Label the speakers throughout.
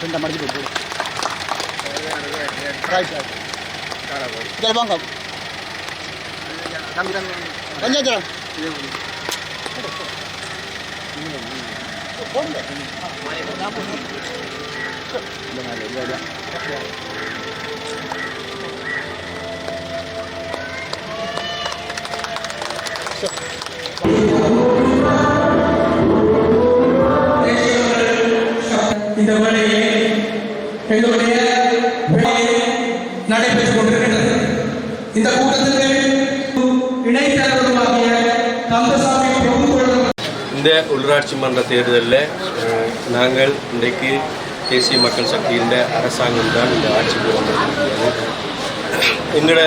Speaker 1: తింటా మడిచి పెట్టు రైట్ రైట్ ఇక్కడ బాగా
Speaker 2: కొంచెం చూడండి எங்களுடைய வேலையை நடைபெற்றுக் கொண்டிருக்கின்றது. இந்த கூட்டத்திற்கு இணைத்தலைவருமாகிய கந்தசாமி
Speaker 3: இந்த உள்ளாட்சி மன்ற தேர்தலில் நாங்கள் இன்றைக்கு தேசிய மக்கள் சக்தியின் அரசாங்கம் தான் இந்த ஆட்சிக்கு வந்திருக்கிறது எங்களோட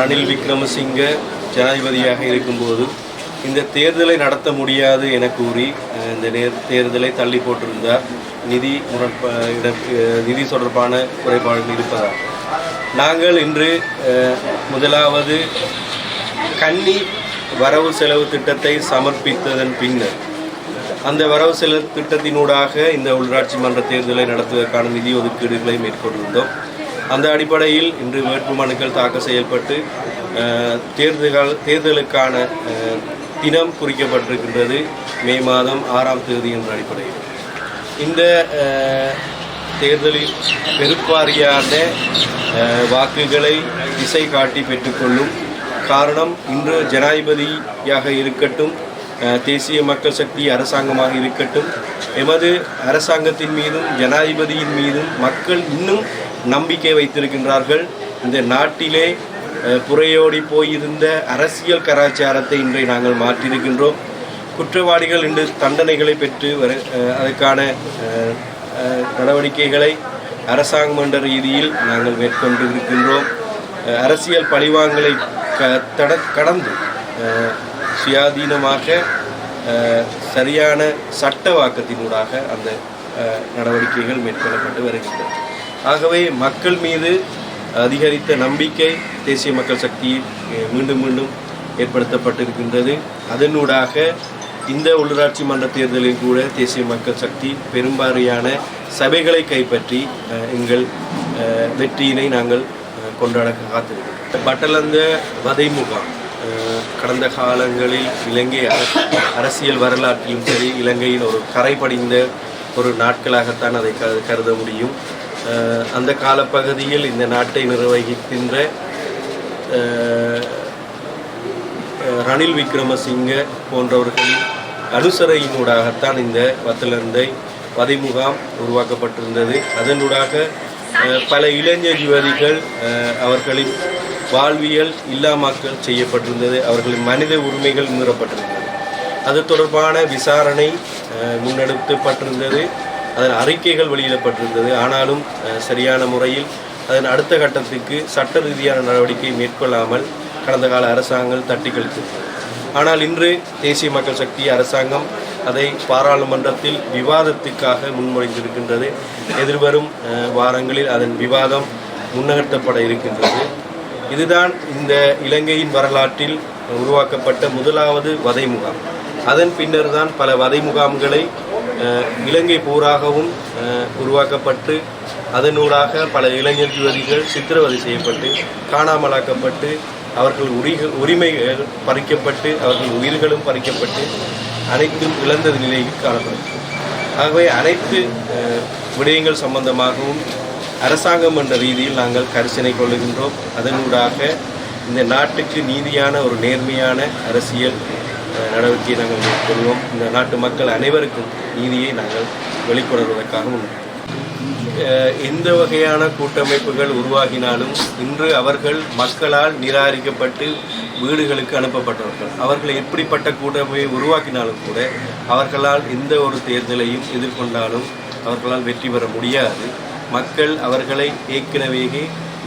Speaker 3: ரணில் விக்ரமசிங்க ஜனாதிபதியாக இருக்கும்போது இந்த தேர்தலை நடத்த முடியாது என கூறி இந்த நேர் தேர்தலை தள்ளி போட்டிருந்தார். நிதி முரண்பா நிதி தொடர்பான குறைபாடுகள் இருப்பதால் நாங்கள் இன்று முதலாவது கன்னி வரவு செலவு திட்டத்தை சமர்ப்பித்ததன் பின்னர் அந்த வரவு செலவு திட்டத்தினூடாக இந்த உள்ளாட்சி மன்ற தேர்தலை நடத்துவதற்கான நிதி ஒதுக்கீடுகளை மேற்கொண்டிருந்தோம். அந்த அடிப்படையில் இன்று வேட்புமனுக்கள் தாக்கல் செய்யப்பட்டு தேர்தல்கள் தேர்தலுக்கான தினம் குறிக்கப்பட்டிருக்கின்றது மே மாதம் ஆறாம் தேதி என்ற அடிப்படையில். இந்த தேர்தலில் பெருப்பாரியான வாக்குகளை திசை காட்டி பெற்றுக்கொள்ளும் காரணம் இன்று ஜனாதிபதியாக இருக்கட்டும் தேசிய மக்கள் சக்தி அரசாங்கமாக இருக்கட்டும் எமது அரசாங்கத்தின் மீதும் ஜனாதிபதியின் மீதும் மக்கள் இன்னும் நம்பிக்கை வைத்திருக்கின்றார்கள். இந்த நாட்டிலே புறையோடி போயிருந்த அரசியல் கலாச்சாரத்தை இன்றை நாங்கள் மாற்றியிருக்கின்றோம். குற்றவாளிகள் இன்று தண்டனைகளை பெற்று வர அதற்கான நடவடிக்கைகளை அரசாங்கம் என்ற ரீதியில் நாங்கள் மேற்கொண்டு இருக்கின்றோம். அரசியல் பழிவாங்கலை க தட கடந்து சுயாதீனமாக சரியான சட்ட வாக்கத்தினூடாக அந்த நடவடிக்கைகள் மேற்கொள்ளப்பட்டு வருகின்றன. ஆகவே மக்கள் மீது அதிகரித்த நம்பிக்கை தேசிய மக்கள் சக்தியில் மீண்டும் மீண்டும் ஏற்படுத்தப்பட்டிருக்கின்றது. அதனூடாக இந்த உள்ளூராட்சி மன்ற தேர்தலில் கூட தேசிய மக்கள் சக்தி பெரும்பாலான சபைகளை கைப்பற்றி எங்கள் வெற்றியினை நாங்கள் கொண்டாட காத்திருக்கிறோம் பட்டலந்த வதை முகாம் கடந்த காலங்களில் இலங்கை அரசியல் வரலாற்றிலும் சரி இலங்கையின் ஒரு கரை படிந்த ஒரு நாட்களாகத்தான் அதை கருத முடியும். அந்த காலப்பகுதியில் இந்த நாட்டை நிர்வகிக்கின்ற ரணில் விக்ரமசிங்க போன்றவர்களின் அனுசரையினூடாகத்தான் இந்த வத்தலந்தை வதைமுகாம் உருவாக்கப்பட்டிருந்தது. அதனூடாக பல இளைஞர் யுவதிகள் அவர்களின் வாழ்வியல் இல்லாமக்கல் செய்யப்பட்டிருந்தது. அவர்களின் மனித உரிமைகள் மீறப்பட்டிருந்தது. அது தொடர்பான விசாரணை முன்னெடுத்தப்பட்டிருந்தது முன்னெடுக்கப்பட்டிருந்தது. அதன் அறிக்கைகள் வெளியிடப்பட்டிருந்தது. ஆனாலும் சரியான முறையில் அதன் அடுத்த கட்டத்துக்கு சட்ட ரீதியான நடவடிக்கை மேற்கொள்ளாமல் கடந்த கால அரசாங்கங்கள் தட்டி கழித்தது ஆனால் இன்று தேசிய மக்கள் சக்தி அரசாங்கம் அதை பாராளுமன்றத்தில் விவாதத்துக்காக முன்மொழிந்திருக்கின்றது. எதிர்வரும் வாரங்களில் அதன் விவாதம் முன்னகர்த்தப்பட இருக்கின்றது. இதுதான் இந்த இலங்கையின் வரலாற்றில் உருவாக்கப்பட்ட முதலாவது வதை முகாம் அதன் பின்னர் தான் பல வதை முகாம்களை இலங்கை பூராகவும் உருவாக்கப்பட்டு அதனூடாக பல இளைஞர் யுவதிகள் சித்திரவதை செய்யப்பட்டு காணாமலாக்கப்பட்டு அவர்கள் உரிகள் உரிமைகள் பறிக்கப்பட்டு அவர்கள் உயிர்களும் பறிக்கப்பட்டு அனைத்தும் இழந்த நிலையில் காணப்படும். ஆகவே அனைத்து விடயங்கள் சம்பந்தமாகவும் அரசாங்கம் என்ற ரீதியில் நாங்கள் கரிசனை கொள்ளுகின்றோம். அதனூடாக இந்த நாட்டுக்கு நீதியான ஒரு நேர்மையான அரசியல் நடவடிக்கையை நாங்கள் மேற்கொள்வோம். இந்த நாட்டு மக்கள் அனைவருக்கும் நீதியை நாங்கள் வெளிக்கொணர்வதற்காக முன்வைக்கிறோம் எந்த வகையான கூட்டமைப்புகள் உருவாகினாலும் இன்று அவர்கள் மக்களால் நிராகரிக்கப்பட்டு வீடுகளுக்கு அனுப்பப்பட்டவர்கள். அவர்கள் எப்படிப்பட்ட கூட்டமைப்பை உருவாக்கினாலும் கூட அவர்களால் எந்த ஒரு தேர்தலையும் எதிர்கொண்டாலும் அவர்களால் வெற்றி பெற முடியாது. மக்கள் அவர்களை ஏற்கனவே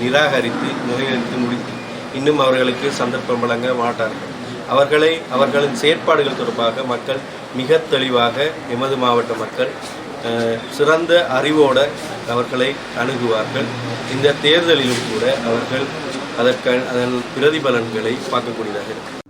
Speaker 3: நிராகரித்து நிலைநிறுத்தி முடித்து இன்னும் அவர்களுக்கு சந்தர்ப்பம் வழங்க மாட்டார்கள். அவர்களை அவர்களின் செயற்பாடுகள் தொடர்பாக மக்கள் மிக தெளிவாக எமது மாவட்ட மக்கள் சிறந்த அறிவோடு அவர்களை அணுகுவார்கள். இந்த தேர்தலிலும் கூட அவர்கள் அதற்கான அதன் பிரதிபலன்களை பார்க்கக்கூடியதாக இருக்கும்.